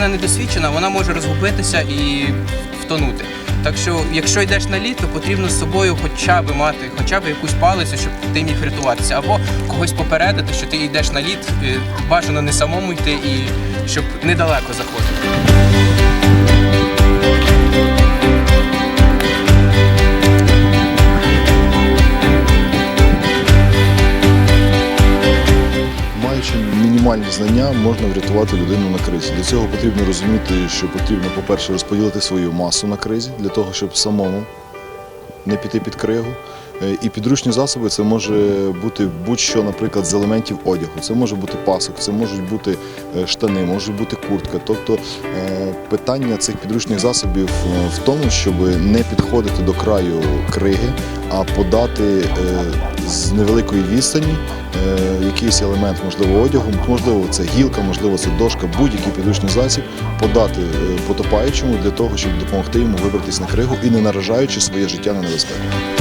Людина недосвідчена, вона може розгубитися і втонути. Так що, якщо йдеш на літо, потрібно з собою хоча б мати хоча б якусь палицю, щоб ти міг рятуватися, або когось попередити, що ти йдеш на лід, е, бажано не самому йти і щоб недалеко заходити. Мінімальні знання, можна врятувати людину на кризі. Для цього потрібно розуміти, що потрібно, по-перше, розподілити свою масу на кризі для того, щоб самому не піти під кригу. Е, І підручні засоби це може бути будь-що, наприклад, з елементів одягу. Це може бути пасок, це можуть бути е, штани, може бути куртка. Тобто е, питання цих підручних засобів в тому, щоб не підходити до краю криги, а подати з невеликої відстані якийсь елемент, можливо, одягу, можливо, це гілка, можливо, це дошка, будь-який підручний засіб, подати потопаючому для того, щоб допомогти йому вибратися на кригу і не наражаючи своє життя на небезпеку.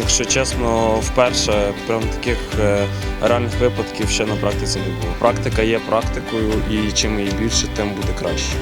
Якщо чесно, вперше прям таких е, реальних випадків ще на практиці не було. Практика є практикою, і чим її більше, тим буде краще.